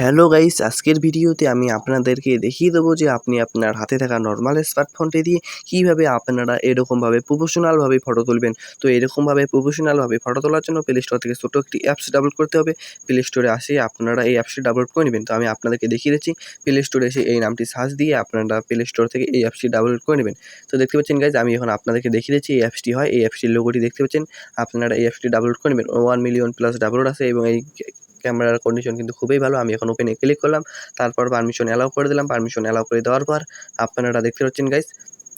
Hello guys, আজকের ভিডিওতে আমি আপনাদেরকে দেখিয়ে দেবো যে আপনি আপনার হাতে থাকা নর্মাল স্মার্টফোনটি দিয়ে কীভাবে আপনারা এরকমভাবে প্রফেশনালভাবে ফটো তুলবেন। তো এরকমভাবে প্রফেশনালভাবে ফটো তোলার জন্য প্লে স্টোর থেকে ছোটো একটি অ্যাপস ডাউনলোড করতে হবে। প্লে স্টোরে আসে আপনারা এই অ্যাপসটি ডাউনলোড করে নেবেন। তো আমি আপনাদেরকে দেখিয়ে দিচ্ছি প্লে স্টোরে এসে এই নামটি সার্চ দিয়ে আপনারা প্লে স্টোর থেকে এই অ্যাপসটি ডাউনলোড করে নেবেন। তো দেখতে পাচ্ছেন গাইজ আমি এখন আপনাদেরকে দেখিয়ে দিচ্ছি এই অ্যাপসটি হয়। এই অ্যাপসটির লোগোটি দেখতে পাচ্ছেন, আপনারা এই অ্যাপসটি ডাউনলোড করে নেবেন। ওয়ান মিলিয়ন প্লাস ডাউনলোড আছে এবং এই ক্যামেরার কন্ডিশন কিন্তু খুবই ভালো। আমি এখন ওপেনে ক্লিক করলাম। তারপর পারমিশন অ্যালাউ করে দিলাম। পারমিশন অ্যালাউ করে দেওয়ার পর আপনারা দেখতে পাচ্ছেন গাইস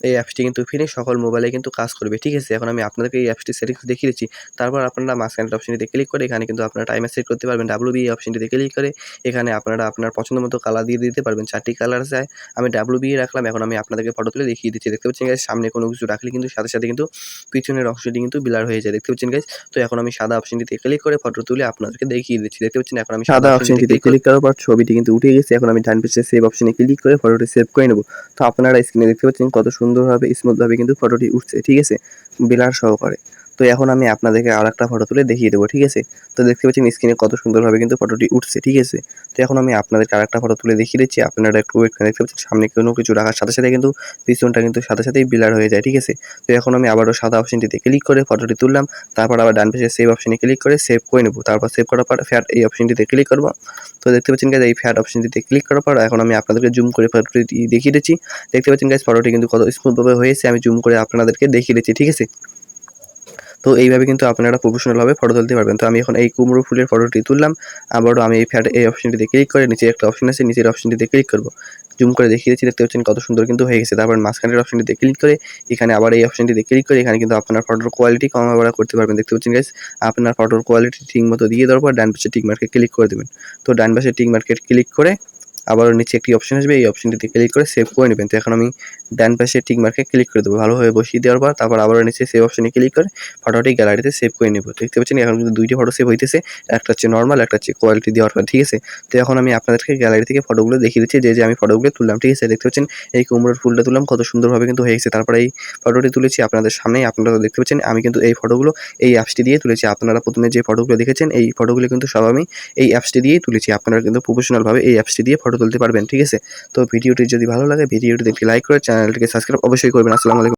এই অ্যাপসটি কিন্তু ফ্রি সকল মোবাইলে কিন্তু কাজ করবে ঠিক আছে? এখন আমি আপনাদেরকে এই অ্যাপসটি সেটিংস দেখিয়ে দিচ্ছি। তারপর আপনারা মাঝখানের অপশনটিতে ক্লিক করে এখানে কিন্তু আপনারা টাইমার সেট করতে পারবেন। ডাব্লু বি অপশনটিতে ক্লিক করে এখানে আপনারা আপনার পছন্দ মতো কালার দিয়ে দিতে পারবেন। চারটি কালার চাই আমি ডাব্লু বি রাখলাম এখন আমি আপনাদেরকে ফটো তুলে দেখিয়ে দিচ্ছি। দেখতে পাচ্ছেন গাইস সামনে কোনো কিছু রাখলে কিন্তু সাথে সাথে কিন্তু পিছনের অংশটি কিন্তু বিলার হয়ে যায়। দেখতে পাচ্ছেন গাইস তো এখন আমি সাদা অপশনটিতে ক্লিক করে ফটো তুলে আপনাদেরকে দেখিয়ে দিচ্ছি। দেখতে পাচ্ছেন এখন আমি সাদা অপশনটিতে ক্লিক করার পর ছবিটি কিন্তু উঠে গেছে। এখন আমি ডান পাশে সেভ অপশনে ক্লিক করে ফটোটি সেভ করে নেব। তো আপনারা স্ক্রিনে দেখতে পাচ্ছেন কত সুন্দরভাবে স্মুথভাবে কিন্তু ফটোটি উঠছে ঠিক আছে? বিলার সহকারে। তো এখন আমি আপনাদেরকে আর একটা ফটো তুলে দেখিয়ে দেবো, ঠিক আছে? তো দেখতে পাচ্ছেন স্ক্রিনে কত সুন্দরভাবে কিন্তু ফটোটি উঠছে, ঠিক আছে? তো এখন আমি আপনাদেরকে আর একটা ফটো তুলে দেখিয়ে দিচ্ছি, আপনারা একটু ওয়েট করে দেখতে পাচ্ছেন, সামনে কোনো কিছু রাখার সাথে সাথে কিন্তু পিছনটা কিন্তু সাথে সাথেই বিলার হয়ে যায়, ঠিক আছে? তো এখন আমি আবারও সাদা অপশনটিতে ক্লিক করে ফটোটি তুললাম, তারপর আবার ডান পাশে সেভ অপশনে ক্লিক করে সেভ করে নেব, তারপর সেভ করার পর ফ্যাট এই অপশনটিতে ক্লিক করব। তো দেখতে পাচ্ছেন গাইজ এই ফ্যাট অপশনটিতে ক্লিক করার পর এখন আমি আপনাদেরকে জুম করে ফটোটি দেখিয়ে দিচ্ছি। দেখতে পাচ্ছেন গাইজ ফটোটি কিন্তু কত স্মুথভাবে হয়েছে, আমি জুম করে আপনাদেরকে দেখিয়ে দিচ্ছি, ঠিক আছে? তো এইভাবে কিন্তু আপনারা প্রফেশনালভাবে ফটো তুলতে পারবেন। তো আমি এখন এই কুমড়ো ফুলের ফটোটি তুললাম, আবারও আমি এই ফ্যাট এই অপশনটিতে ক্লিক করে নিচে একটা অপশন আছে, নিচের অপশনটিতে ক্লিক করব। জুম করে দেখিয়ে দিচ্ছি, দেখতে পাচ্ছেন কত সুন্দর কিন্তু হয়ে গেছে। তারপর মাঝখানের অপশনটিতে ক্লিক করে এখানে আবার এই অপশনটিতে ক্লিক করে এখানে কিন্তু আপনার ফটোর কোয়ালিটি কমা বাড়া করতে পারবেন। দেখতে পাচ্ছেন গাইস আপনার ফটোর কোয়ালিটি ঠিক মতো দিয়ে দেওয়ার পর ডান পাশে টিক মার্কে ক্লিক করে দেবেন। তো ডান পাশে টিক মার্কেট ক্লিক করে আবারও নিচে একটি অপশন আসবে, এই অপশনটিতে ক্লিক করে সেভ করে নেবেন। তো এখন আমি ডান পাশে টিক মার্কে ক্লিক করে দেবো। ভালোভাবে বসিয়ে দেওয়ার পর তারপর আবারও নিচে সেভ অপশনে ক্লিক করে ফটোটি গ্যালারিতে সেভ করে নেব। দেখতে পাচ্ছেন এখন কিন্তু দুইটি ফটো সেভ হইতেছে, একটা হচ্ছে নর্মাল একটা হচ্ছে কোয়ালিটি দেওয়ার পর, ঠিক আছে? তো এখন আমি আপনাদেরকে গ্যালারি থেকে ফটোগুলো দেখিয়ে দিচ্ছি, যে যে আমি ফটোগুলো তুললাম, ঠিক আছে? দেখতে পাচ্ছেন এই কুমড়োর ফুলটা তুললাম, কত সুন্দরভাবে কিন্তু হয়ে গেছে। তারপরে এই ফটোটি তুলেছি আপনাদের সামনেই আপনারা দেখতে পাচ্ছেন, আমি কিন্তু এই ফটোগুলো এই অ্যাপসটি দিয়ে তুলেছি। আপনারা প্রথমে যে ফটোগুলো দেখেছেন, এই ফটোগুলো কিন্তু সব আমি এই অ্যাপসটি দিয়েই তুলেছি। আপনারা কিন্তু প্রফেশনালভাবে এই অ্যাপসটি দিয়ে ফটো তুলতে পারবেন, ঠিক আছে? তো ভিডিওটি যদি ভালো লাগে ভিডিওটি একটি লাইক করে চ্যানেলটিকে সাবস্ক্রাইব অবশ্যই করবেন। আসসালামু আলাইকুম।